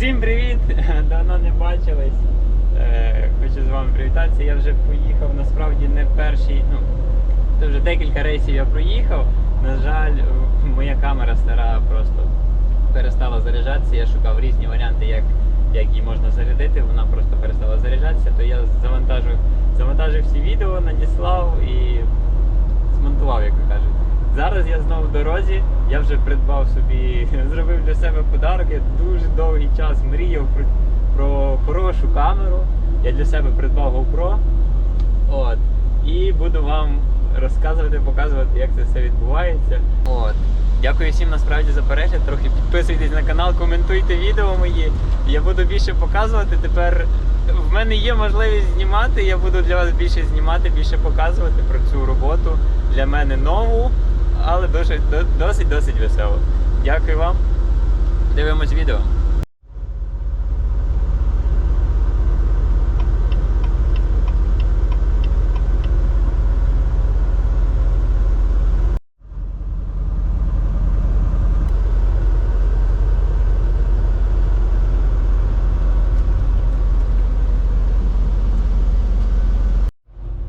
Всім привіт! Давно не бачились. Е, Хочу з вами привітатися. Я вже поїхав, насправді не перший, ну, це вже декілька рейсів я проїхав. На жаль, моя камера стара просто перестала заряджатися. Я шукав різні варіанти, як, як її можна зарядити. Вона просто перестала заряджатися, то я завантажив, завантажив всі відео, надіслав і змонтував, як ви кажуть. Зараз я знову в дорозі, я вже придбав собі, зробив для себе подарок. Я дуже довгий час мріяв про, про хорошу камеру. Я для себе придбав GoPro. От. І буду вам розказувати, показувати, як це все відбувається. От. Дякую всім насправді за перегляд. Трохи підписуйтесь на канал, коментуйте відео мої. Я буду більше показувати. Тепер в мене є можливість знімати. Я буду для вас більше знімати, більше показувати про цю роботу. Для мене нову, але досить досить досить весело. Дякую вам. Дивимось відео.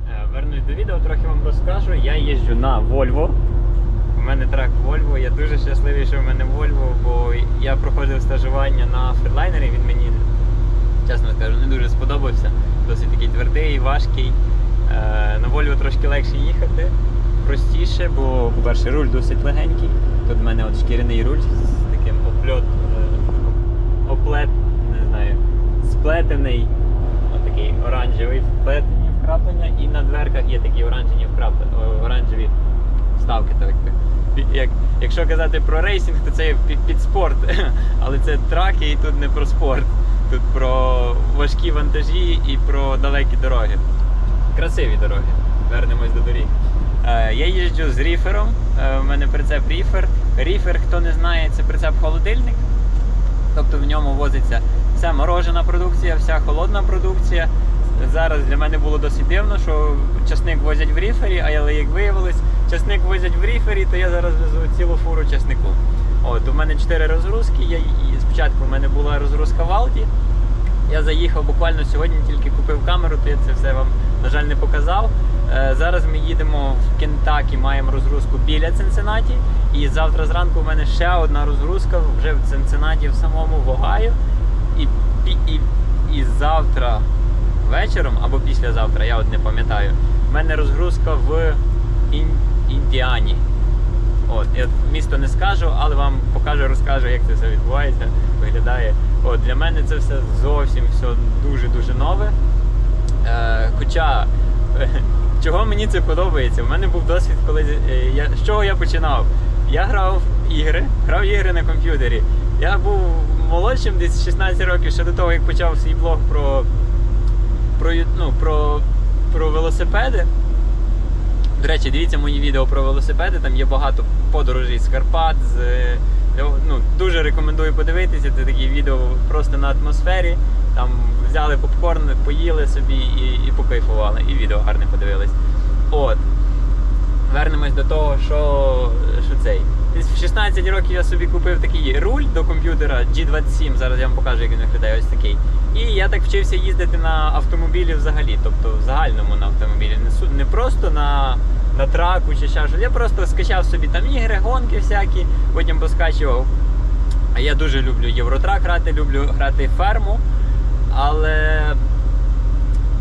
Е, Вернусь до відео, трохи вам розкажу. Я їжджу на Volvo. У мене трак Volvo. Я дуже щасливий, що в мене Volvo, бо я проходив стажування на фрідлайнері. Він мені, чесно скажу, не дуже сподобався. Досить такий твердий, важкий. Е, На Volvo трошки легше їхати, простіше, бо, по-перше, руль досить легенький. Тут в мене от шкіряний руль з таким опльот, е, оплет, не знаю, сплетений, отакий оранжевий вплетені вкраплення, і на дверках є такі оранжеві оранжеві вставки. Так, як, якщо казати про рейсинг, то це під, під спорт, але це траки і тут не про спорт. Тут про важкі вантажі і про далекі дороги. Красиві дороги. Вернемось до доріг. Е, я їжджу з ріфером. Е, у мене прицеп ріфер. Ріфер, хто не знає, це прицеп холодильник. Тобто в ньому возиться вся морожена продукція, вся холодна продукція. Зараз для мене було досить дивно, що часник возять в ріфері, але як виявилось, часник возять в ріфері, то я зараз везу цілу фуру часнику. От, у мене 4 розгрузки. Я, спочатку в мене була розгрузка в Алді. Я заїхав буквально сьогодні, тільки купив камеру, то я це все вам, на жаль, не показав. Е, Зараз ми їдемо в Кентакі, маємо розгрузку біля Цинциннаті. І завтра зранку у мене ще одна розгрузка вже в Цинциннаті в самому в Огайо. І, і, і завтра вечором або післязавтра, я от не пам'ятаю. в мене розгрузка в Ін... Індіані. От, я місто не скажу, але вам покажу, розкажу, як це все відбувається, виглядає. От, для мене це все зовсім все дуже-дуже нове. Е, хоча, чого мені це подобається? У мене був досвід, коли е, я, з чого я починав? Я грав ігри, грав ігри на комп'ютері. Я був молодшим, десь 16 років, ще до того, як почав свій блог про, про, ну, про, про велосипеди. До речі, дивіться мої відео про велосипеди, там є багато подорожей з Карпат. З, ну, дуже рекомендую подивитися. Це такі відео просто на атмосфері. Там взяли попкорн, поїли собі і, і покайфували, і відео гарне подивились. От. Вернемось до того, що, що цей. В 16 років я собі купив такий руль до комп'ютера G27, зараз я вам покажу, як він виглядає ось такий. І я так вчився їздити на автомобілі взагалі, тобто в загальному на автомобілі. Не, просто на, на траку чи ще щось. Я просто скачав собі там ігри, гонки всякі, потім поскачував. А я дуже люблю Євротрак грати, люблю грати ферму. Але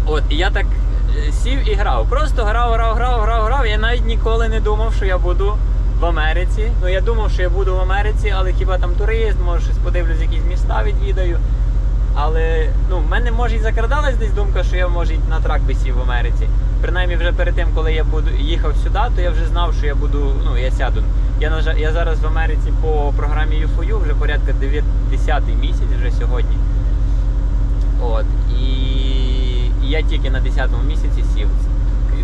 от я так е, сів і грав. Просто грав, грав, грав, грав, грав. Я навіть ніколи не думав, що я буду в Америці. Ну я думав, що я буду в Америці, але хіба там турист, може щось подивлюсь, якісь міста відвідаю. Але ну, в мене може і закрадалась десь думка, що я може і на трак би сів в Америці. Принаймні вже перед тим, коли я буду їхав сюди, то я вже знав, що я буду, ну я сяду. Я я зараз в Америці по програмі UFOU вже порядка 10 місяць вже сьогодні. От. І, і я тільки на 10-му місяці сів.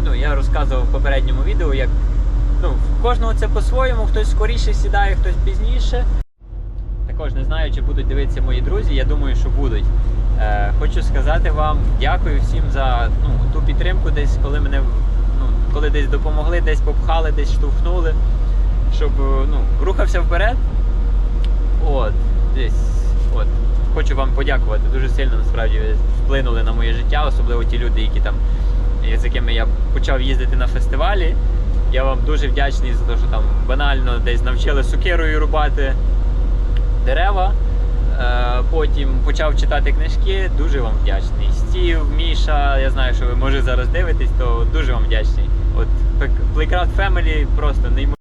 Ну, я розказував в попередньому відео, як ну, кожного це по-своєму, хтось скоріше сідає, хтось пізніше. Також не знаю, чи будуть дивитися мої друзі. Я думаю, що будуть. Е, хочу сказати вам дякую всім за ну, ту підтримку, десь коли мене ну, коли десь допомогли, десь попхали, десь штовхнули, щоб ну, рухався вперед. От, десь. От. хочу вам подякувати. Дуже сильно насправді вплинули на моє життя, особливо ті люди, які там, з якими я почав їздити на фестивалі. Я вам дуже вдячний за те, що там банально десь навчили сукирою рубати дерева. Е, Потім почав читати книжки, дуже вам вдячний. Стів, Міша, я знаю, що ви може зараз дивитесь, то дуже вам вдячний. От Playcraft Family просто неймовірно.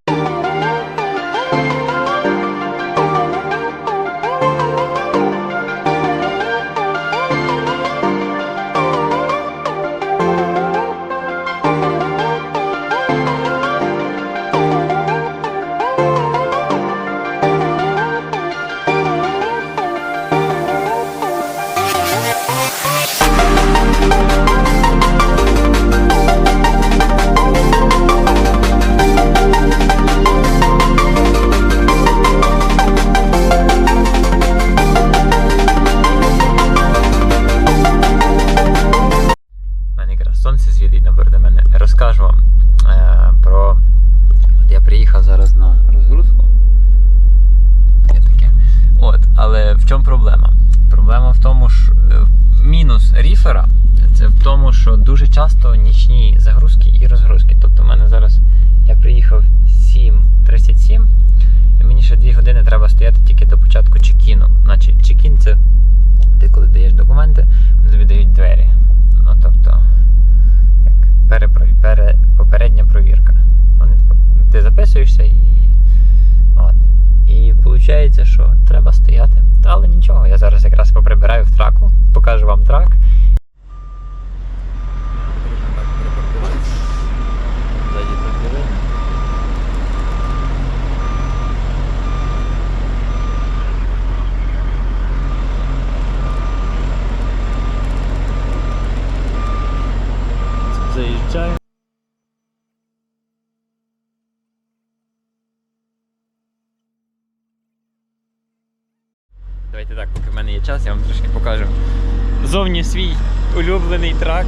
Зовні свій улюблений трак,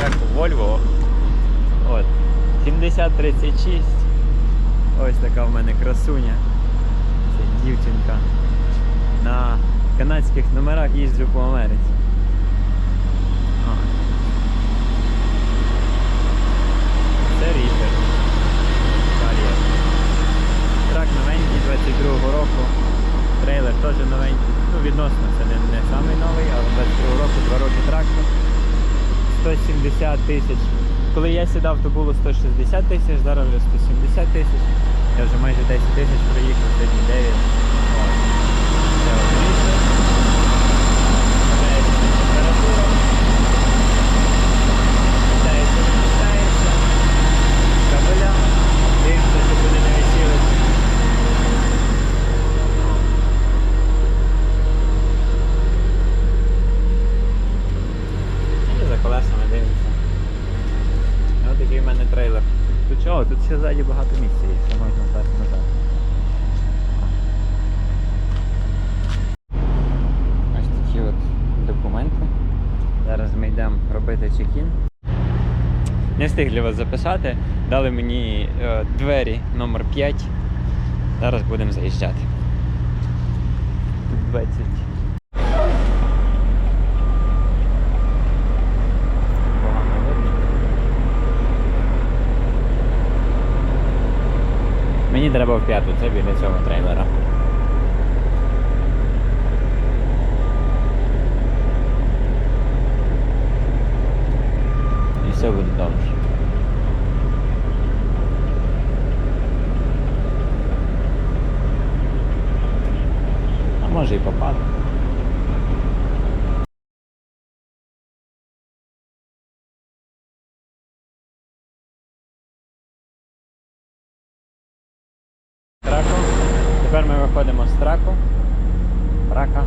як у Volvo. От. 7036. Ось така в мене красуня. Це дівчинка. На канадських номерах їжджу по Америці. Це. Кар'єр. Трак новенький 22-го року. Трейлер теж новенький. Ну, відносно, самий новий, але 22 року, 2 роки трактор. 170 тисяч. Коли я сідав, то було 160 тисяч, зараз вже 170 тисяч. Я вже майже 10 тисяч проїхав, сьогодні 9. От. Це от ріпер. Міняється температура. Міняється, вимикається. Кабеля. Дивимося, щоб вони не висіли. І за колесами дивимося. Ось такий в мене трейлер. Тут чого? Тут ще ззаді багато місця є, ще можна здати назад. Ось такі от документи. Зараз ми йдемо робити чекін. Не встиг для вас записати. Дали мені е, двері номер 5. Зараз будемо заїжджати. 20. Мені треба в п'яту, це біля цього трейлера. І все буде добре. А може і попаду. Траку. Тепер ми виходимо з траку. Трака.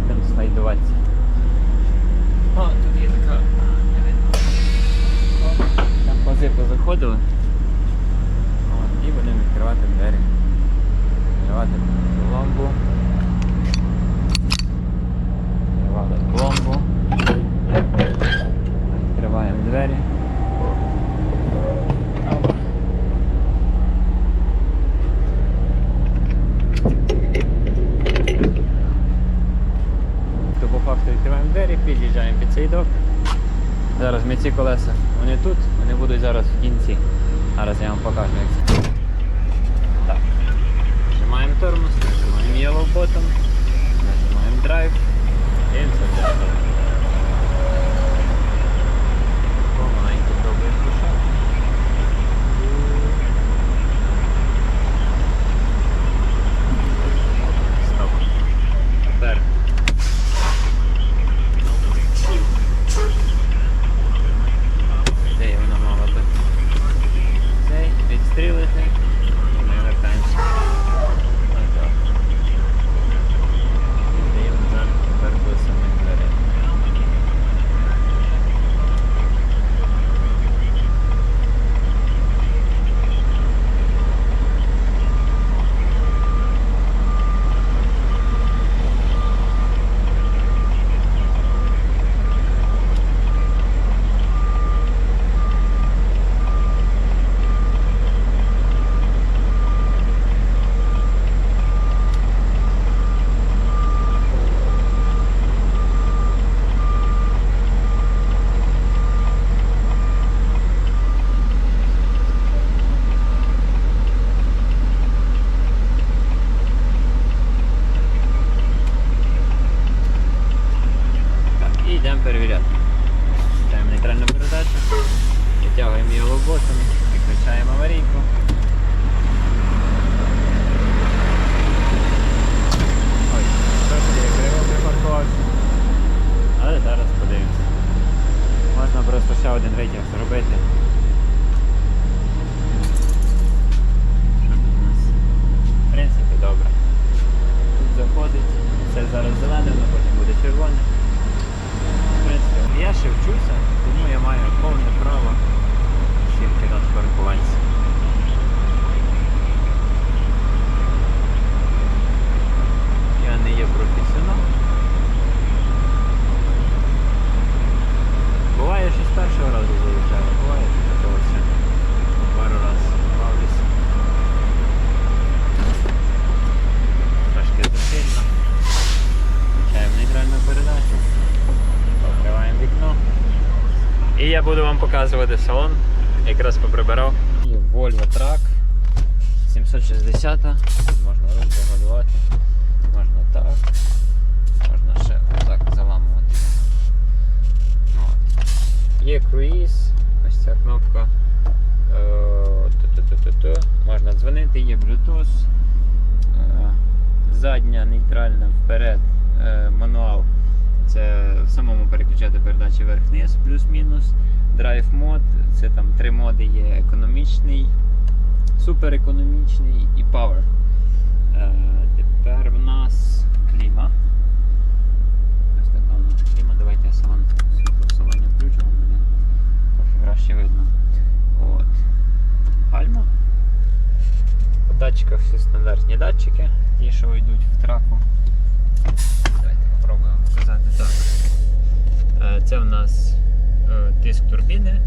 Будемо слайдуватися. О, тут є така. не видно. О, Там пази позаходили. От, і будемо відкривати двері. Відкривати ламбу. під'їжджаємо під цей док. Зараз ми ці колеса, показувати салон. Якраз поприбирав. І Volvo Track 760. Тут можна регулювати. Можна так. Можна ще отак заламувати. От. Є круїз, ось ця кнопка. Е, ту-ту-ту-ту-ту. Можна дзвонити, є Bluetooth. Е, Задня нейтральна вперед. Е, Мануал. Це в самому переключати передачі вверх-вниз, плюс-мінус. Драйв мод, це там три моди є економічний, суперекономічний і Power. Е, тепер в нас кліма. Ось така у нас кліма. Давайте я салон в салоні включу, буде трохи краще видно. От. Гальма. По датчиках всі стандартні датчики, ті, що йдуть в траку. Давайте попробуємо показати так. Е, Це у нас тиск турбіни,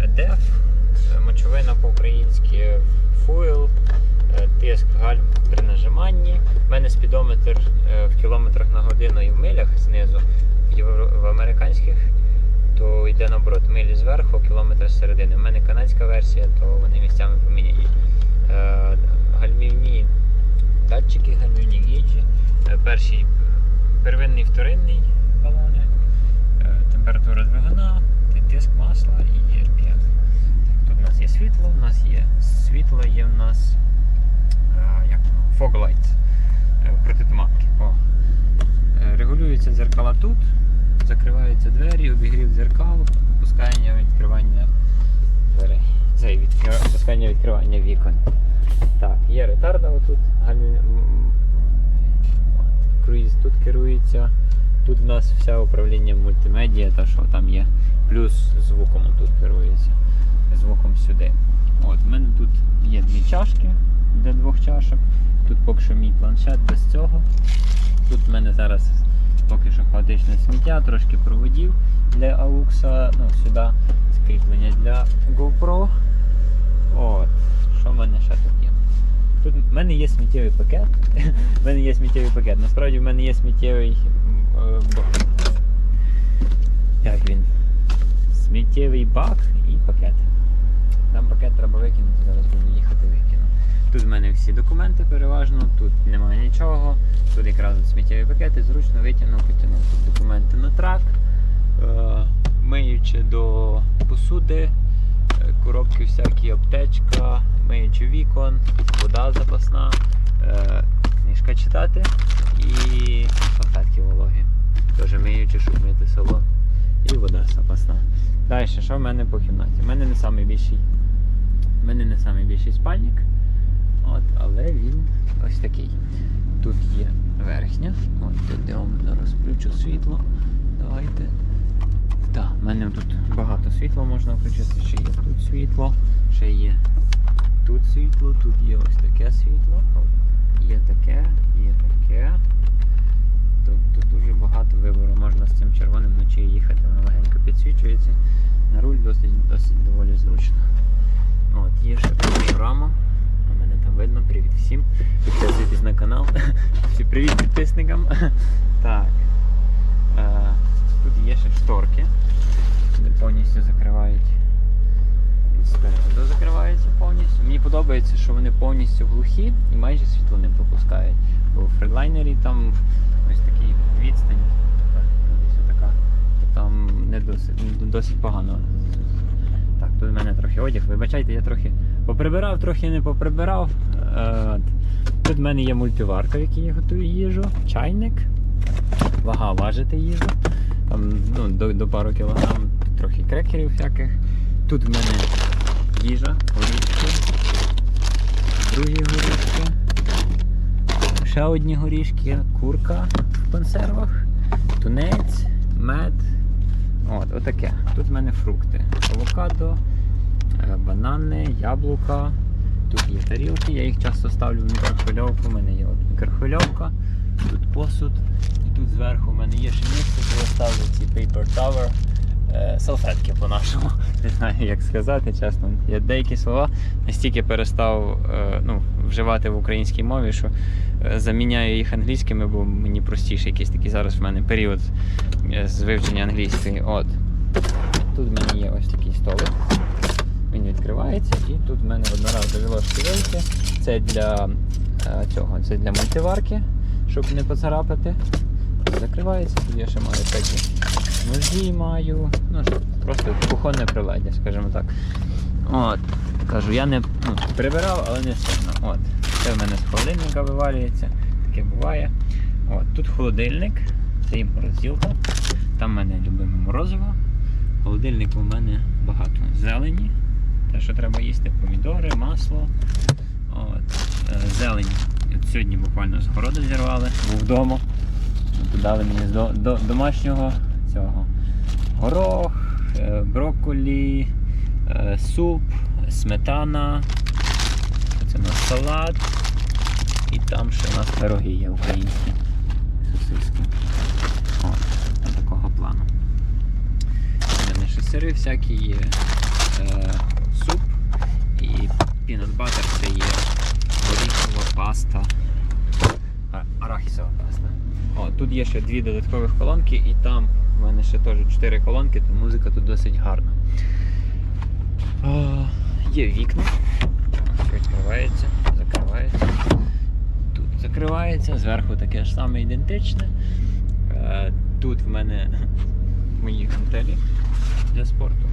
е, DEF, е, мочовина по-українськи, фуйл, е, тиск гальм при нажиманні. У мене спідометр е, в кілометрах на годину і в милях знизу, в, американських, то йде наоборот, милі зверху, кілометр з середини. У мене канадська версія, то вони місцями поміняні. Е, Гальмівні датчики, гальмівні гіджі. Е, Перший первинний, вторинний е, температура двигуна, ти- тиск масла і RPM. Так, тут у нас є світло, у нас є світло, є у нас е, як воно, fog light, е, протитуманки. Е, Регулюються дзеркала тут, закриваються двері, обігрів дзеркал, опускання, відкривання дверей. Це відкривання, опускання, відкривання вікон. Так, є ретарда отут. Круїз тут керується. Тут в нас все управління мультимедіа, та що там є. Плюс звуком тут керується. Звуком сюди. От, в мене тут є дві чашки для двох чашок. Тут поки що мій планшет без цього. Тут в мене зараз поки що хаотичне сміття, трошки проводів для AUX, ну, сюди скріплення для GoPro. От, що в мене ще тут є? Тут в мене є сміттєвий пакет. В мене є сміттєвий пакет. Насправді в мене є сміттєвий Як він? Сміттєвий бак і пакет. Там пакет треба викинути, зараз буду їхати викину. Тут в мене всі документи переважно, тут немає нічого. Тут якраз сміттєві пакети, зручно витягнув, потягнув тут документи на трак, е, миючи до посуди, е, коробки всякі, аптечка, миючи вікон, вода запасна, е, книжка читати і салфетки вологі. Теж миючи, щоб мити салон. І вода запасна. Далі, що в мене по кімнаті? У мене не найбільший. У мене не найбільший спальник. От, але він ось такий. Тут є верхня. От тут я зараз світло. Давайте. Так, в мене тут багато світла можна включити. Ще є тут світло, ще є тут світло, тут є ось таке світло. Є таке, є таке. Тобто дуже багато вибору. Можна з цим червоним вночі їхати, воно легенько підсвічується. На руль досить, досить доволі зручно. От, є ще панорама. У мене там видно. Привіт всім. Підписуйтесь на канал. Всі привіт підписникам. Так. Е, тут є ще шторки. Вони повністю закривають. Спереду закриваються повністю. Мені подобається, що вони повністю глухі і майже світло не пропускають. Бо в там ось такий відстань, десь отака, то там не досить, досить погано. Так, тут в мене трохи одяг. Вибачайте, я трохи поприбирав, трохи не поприбирав. Е. Тут в мене є мультиварка, в якій я готую їжу, чайник, вага важити їжу. Там, ну, до, до пару кілограм, трохи крекерів всяких. Тут в мене їжа, горішки, другі горішки, ще одні горішки, курка в консервах, тунець, мед. От, отаке. Тут в мене фрукти. Авокадо, е, банани, яблука. Тут є тарілки, я їх часто ставлю в мікрохвильовку. У мене є от мікрохвильовка, тут посуд, і тут зверху в мене є ще місце, де я ставлю ці paper tower. Е, Салфетки по-нашому. Не знаю, як сказати, чесно. Я деякі слова настільки перестав е, ну, вживати в українській мові, що е, заміняю їх англійськими, бо мені простіше якийсь такий зараз в мене період з вивчення англійської. От. Тут в мене є ось такий столик. Він відкривається, і тут в мене одноразові ложки вилки. Це для цього, це для мультиварки, щоб не поцарапати. Закривається, тут я ще маю такі ножі маю. Ну, просто кухонне приладдя, скажімо так. От. Кажу, я не ну, прибирав, але не сильно. От. Це в мене з холодильника вивалюється, таке буває. От. Тут холодильник, це і морозилка. Там в мене любиме морозиво. В холодильнику в мене багато зелені. Те, що треба їсти, помідори, масло. От. Е, Зелень. От сьогодні буквально з городу зірвали, був вдома. Дали мені з до, до, домашнього цього горох, е, брокколі, е, суп, сметана. Це у нас салат. І там ще у нас пироги є українські. Сосиски. От, такого плану. У мене ще сири всякі є. Е, суп і пінат батер це є горіхова паста. Арахісова паста. О, тут є ще дві додаткових колонки, і там в мене ще теж чотири колонки, то музика тут досить гарна. О, є вікна. Відкривається, закривається. Тут закривається, зверху таке ж саме ідентичне. Е, Тут в мене мої гантелі для спорту.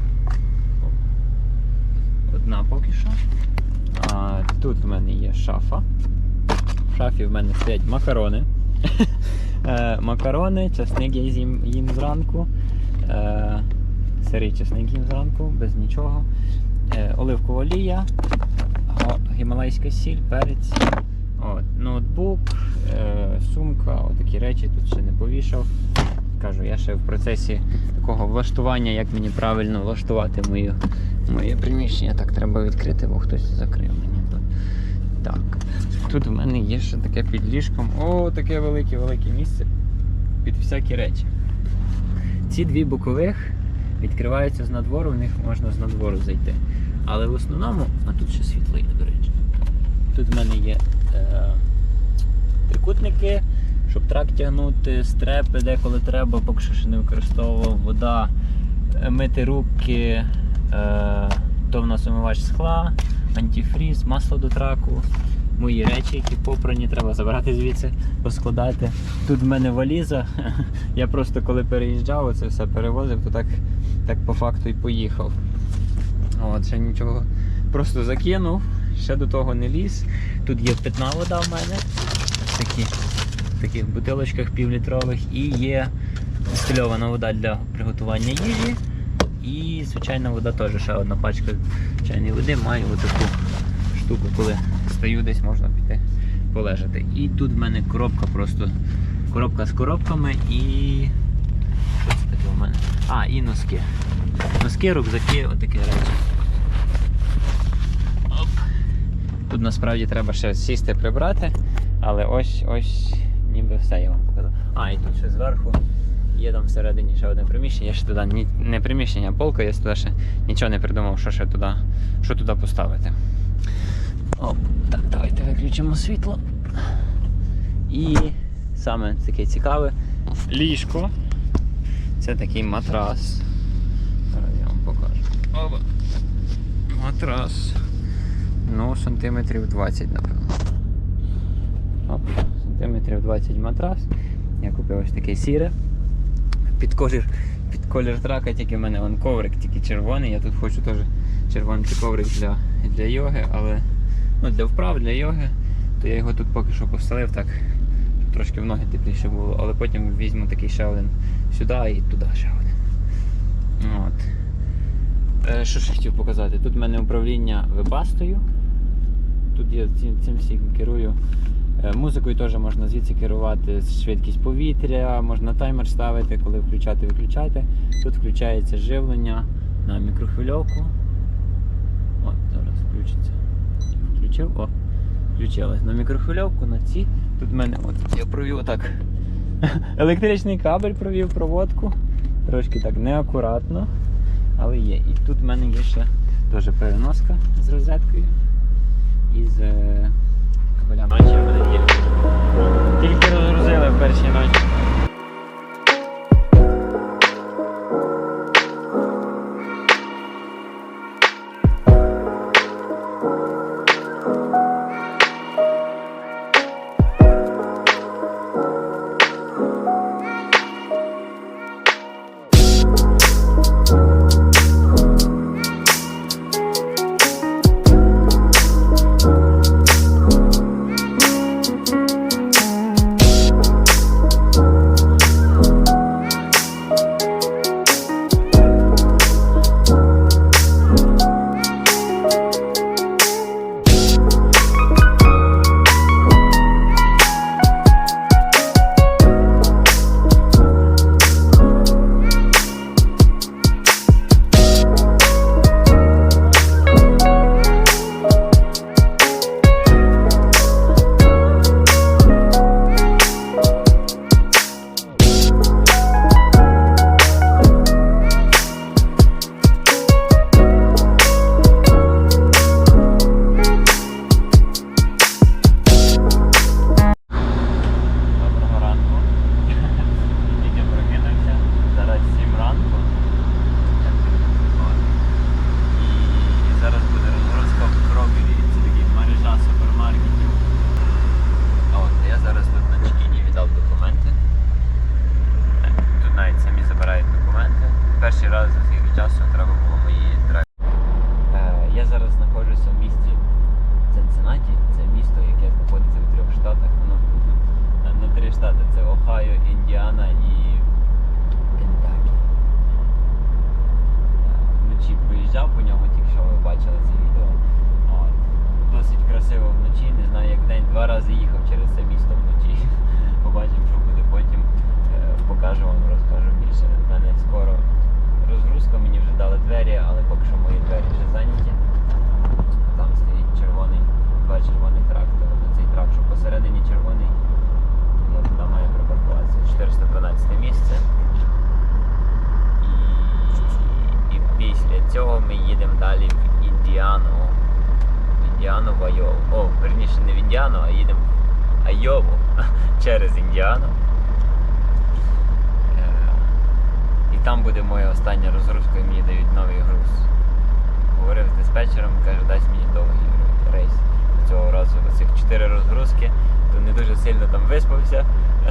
Одна поки що. А, тут в мене є шафа. В шафі в мене стоять макарони. Е, Макарони, часник я з'їм їм зранку. Е, Сирий часник їм зранку, без нічого. Е, Оливкова олія, гімалайська сіль, перець. От, ноутбук, е, сумка, отакі речі тут ще не повішав. Кажу, я ще в процесі такого влаштування, як мені правильно влаштувати мою, моє приміщення. Так, треба відкрити, бо хтось закрив мені. Так. Тут в мене є ще таке під ліжком. О, таке велике-велике місце під всякі речі. Ці дві бокових відкриваються з надвору, в них можна з надвору зайти. Але в основному, а тут ще світло до речі. Тут в мене є е, трикутники, щоб трак тягнути, стрепи деколи треба, поки що ще не використовував вода, е, мити руки, е, то в нас омивач скла, антифріз, масло до траку. Мої речі, які попрані, треба забрати звідси, поскладати. Тут в мене валіза. Я просто коли переїжджав, це все перевозив, то так, так по факту і поїхав. От, ще нічого. Просто закинув, ще до того не ліз. Тут є питна вода в мене. Такі, в таких бутилочках півлітрових. І є дистильована вода для приготування їжі. І звичайна вода теж ще одна пачка чайної води. Маю отаку штуку, коли стою десь можна піти полежати. І тут в мене коробка просто коробка з коробками і. Що це таке у мене? А, і носки. Носки, рюкзаки, отакі речі. Оп. Тут насправді треба ще сісти прибрати, але ось ось ніби все я вам показав. А, і тут ще зверху є там всередині ще одне приміщення. Я ще туди ні, не приміщення, а полка, я туди ще нічого не придумав, що ще туди, що туди поставити. Оп, так, давайте виключимо світло. І саме таке цікаве ліжко. Це такий матрас. Зараз я вам покажу. Опа. Матрас. Ну, сантиметрів 20, напевно. Оп, сантиметрів 20 матрас. Я купив ось такий сіре. Під колір, під колір трака, тільки в мене вон коврик, тільки червоний. Я тут хочу теж червоний коврик для, для йоги, але ну, для вправ, для йоги, то я його тут поки що постелив так, щоб трошки в ноги тепліше було, але потім візьму такий ще один сюди і туди ще один. От. Е, Що ще хотів показати? Тут в мене управління вебастою. Тут я цим, цим всім керую. Е, Музикою теж можна звідси керувати швидкість повітря, можна таймер ставити, коли включати, виключати. Тут включається живлення на мікрохвильовку. От, зараз включиться. Включив, о, включилось на мікрохвильовку, на ці. Тут в мене от я провів отак. Електричний кабель провів проводку. Трошки так неакуратно, але є. І тут в мене є ще теж переноска з розеткою і з Тільки розгрузили в першій ночі. Бачили це відео. От. Досить красиво вночі, не знаю, як день два рази їхав через це місто вночі. Побачимо, що буде потім. Е, Покажу вам, розкажу більше. У мене скоро розгрузка, мені вже дали двері, але поки що мої двері вже зайняті. Там стоїть червоний, два червоних трактора. Цей трак, що посередині червоний, я туди маю припаркуватися. 412 місце. І, і після цього ми їдемо далі в Індіану. В Айову. О, верніше не в Індіану, а їдемо в Айову. через Індіану. Е, І там буде моя остання розгрузка, і мені дають новий груз. Говорив з диспетчером, каже, дасть мені довгий рейс. Цього разу цих чотири розгрузки, то не дуже сильно там виспався,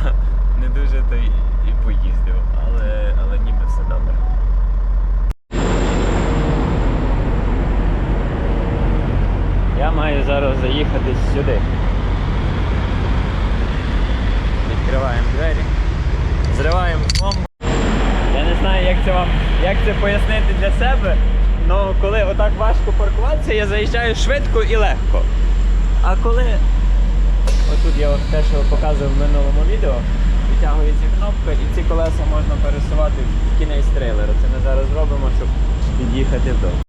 не дуже то і, і поїздив, але, але ніби все добре. Я маю зараз заїхати сюди. Відкриваємо двері, зриваємо пломбу. Я не знаю, як це вам як це пояснити для себе. але коли отак важко паркуватися, я заїжджаю швидко і легко. А коли отут я те, що показував в минулому відео, витягується кнопка і ці колеса можна пересувати в кінець трейлера. Це ми зараз робимо, щоб під'їхати вдома.